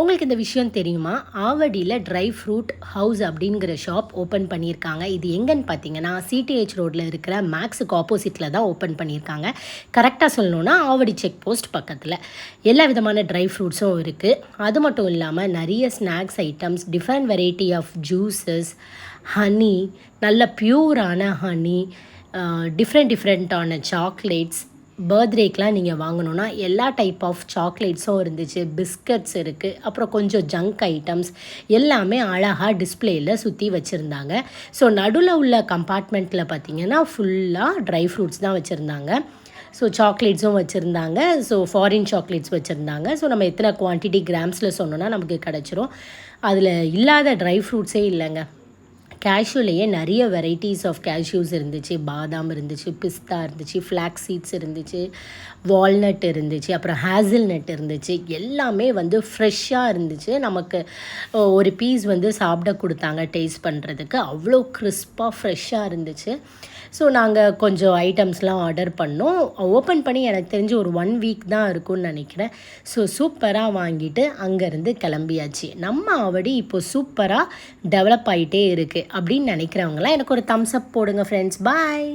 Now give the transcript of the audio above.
உங்களுக்கு இந்த விஷயம் தெரியுமா? ஆவடியில் ட்ரை ஃப்ரூட் ஹவுஸ் அப்படிங்கிற ஷாப் ஓப்பன் பண்ணியிருக்காங்க. இது எங்கன்னு பார்த்தீங்கன்னா சிடிஹெச் ரோட்டில் இருக்கிற மேக்ஸுக்கு ஆப்போசிட்டில் தான் ஓப்பன் பண்ணியிருக்காங்க. கரெக்டாக சொல்லணுன்னா ஆவடி செக் போஸ்ட் பக்கத்தில். எல்லா விதமான ட்ரை ஃப்ரூட்ஸும் இருக்குது அது மட்டும் இல்லாமல் நிறைய snacks items different variety of juices honey நல்ல ப்யூரான ஹனி டிஃப்ரெண்ட் டிஃப்ரெண்ட்டான சாக்லேட்ஸ் பர்த்டேக்கெலாம் நீங்கள் வாங்கணுன்னா எல்லா டைப் ஆஃப் சாக்லேட்ஸும் இருந்துச்சு பிஸ்கட்ஸ் இருக்குது அப்புறம் கொஞ்சம் ஜங்க் ஐட்டம்ஸ் எல்லாமே அழகாக டிஸ்பிளேயில் சுற்றி வச்சுருந்தாங்க. ஸோ நடுவில் உள்ள கம்பார்ட்மெண்ட்டில் பார்த்தீங்கன்னா ஃபுல்லாக ட்ரை ஃப்ரூட்ஸ் தான் வச்சுருந்தாங்க. ஸோ சாக்லேட்ஸும் வச்சுருந்தாங்க. ஸோ ஃபாரின் சாக்லேட்ஸ் வச்சுருந்தாங்க. ஸோ நம்ம எத்தனை குவான்டிட்டி கிராம்ஸில் சொன்னோன்னா நமக்கு கிடச்சிரும். அதில் இல்லாத ட்ரை ஃப்ரூட்ஸே இல்லைங்க. கேஷ்யூலேயே நிறைய வெரைட்டிஸ் ஆஃப் கேஷ்யூஸ் இருந்துச்சு. பாதாம் இருந்துச்சு பிஸ்தா இருந்துச்சு ஃப்ளாக் சீட்ஸ் இருந்துச்சு வால்நட் இருந்துச்சு அப்புறம் ஹேசில் நட் இருந்துச்சு. எல்லாமே வந்து ஃப்ரெஷ்ஷாக இருந்துச்சு. நமக்கு ஒரு பீஸ் வந்து சாப்பிட கொடுத்தாங்க டேஸ்ட் பண்ணுறதுக்கு அவ்வளோ கிறிஸ்பாக ஃப்ரெஷ்ஷாக இருந்துச்சு. ஸோ நாங்கள் கொஞ்சம் ஐட்டம்ஸ்லாம் ஆர்டர் பண்ணோம். ஓப்பன் பண்ணி எனக்கு தெரிஞ்சு ஒரு ஒன் வீக் தான் இருக்கும்னு நினைக்கிறேன். ஸோ சூப்பராக வாங்கிட்டு அங்கேருந்து கிளம்பியாச்சு. நம்ம ஆவடி இப்போ சூப்பராக டெவலப் ஆகிட்டே இருக்குது அப்படின்னு நினைக்கிறவங்களாம் எனக்கு ஒரு தம்ஸ் அப் போடுங்க ஃப்ரெண்ட்ஸ் பாய்